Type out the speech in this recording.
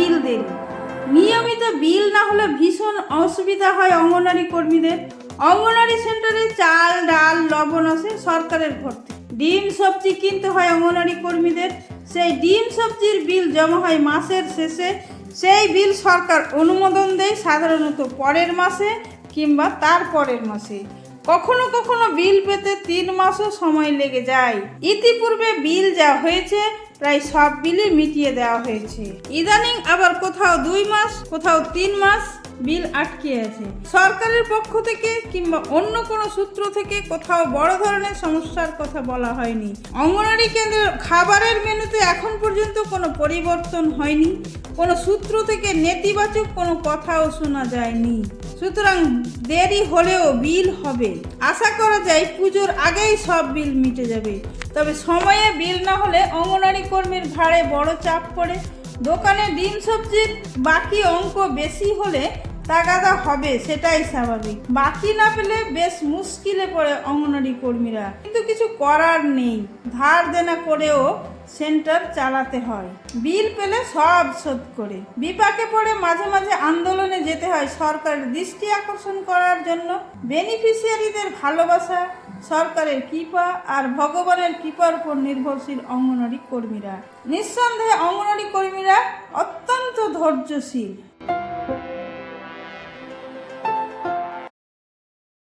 বিল দেরি নিয়মিত বিল না হলে ভীষণ অসুবিধা হয় অঙ্গনারী কর্মীদের। অঙ্গনারী সেন্টারে চাল, ডাল, লবণ আসে সরকারের থেকে ডিম, সবজি কিনতে হয় অঙ্গনারী কর্মীদের। সেই ডিম, সবজির বিল জমা হয় মাসের শেষে। সেই বিল সরকার অনুমোদন দেয় সাধারণত পরের মাসে কিংবা তার পরের মাসে। কখনো কখনো বিল পেতে তিন মাসও সময় লেগে যায়। ইতিপূর্বে বিল যা হয়েছে, প্রায় সব বিলই মিটিয়ে দেওয়া হয়েছে। ইদানিং আবার কোথাও দুই মাস, কোথাও তিন মাস বিল আটকে আছে। সরকারের পক্ষ থেকে কিংবা অন্য কোনো সূত্র থেকে কোথাও বড় ধরনের সমস্যার কথা বলা হয়নি। অঙ্গনারী কেন্দ্রের খাবারের মেনুতে এখন পর্যন্ত কোনো পরিবর্তন হয়নি। কোনো সূত্র থেকে নেতিবাচক কোনো কথাও শোনা যায়নি। সুতরাং দেরি হলেও বিল হবে। আশা করা যায় পুজোর আগেই সব বিল মিটে যাবে। তবে সময়ে বিল না হলে অঙ্গনারী কর্মীর ভাড়ে বড় চাপ পড়ে। দোকানে ডিম সবজির বাকি অঙ্ক বেশি হলে তাগাদা হবে, সেটাই স্বাভাবিক। বাকি না পেলে বেশ মুশকিলে পড়ে অঙ্গনারী কর্মীরা। কিন্তু কিছু করার নেই। ধার দেনা করেও সেন্টার চালাতে হয়। বিল পেলে সব শোধ করে। বিপাকে পড়ে মাঝে মাঝে আন্দোলনে যেতে হয় সরকারের দৃষ্টি আকর্ষণ করার জন্য। বেনিফিশিয়ারিদের ভালোবাসা, সরকারের কৃপা আর ভগবানের কৃপার উপর নির্ভরশীল অঙ্গনওয়াড়ি কর্মীরা। নিঃসন্দেহে অঙ্গনওয়াড়ি কর্মীরা অত্যন্ত ধৈর্যশীল।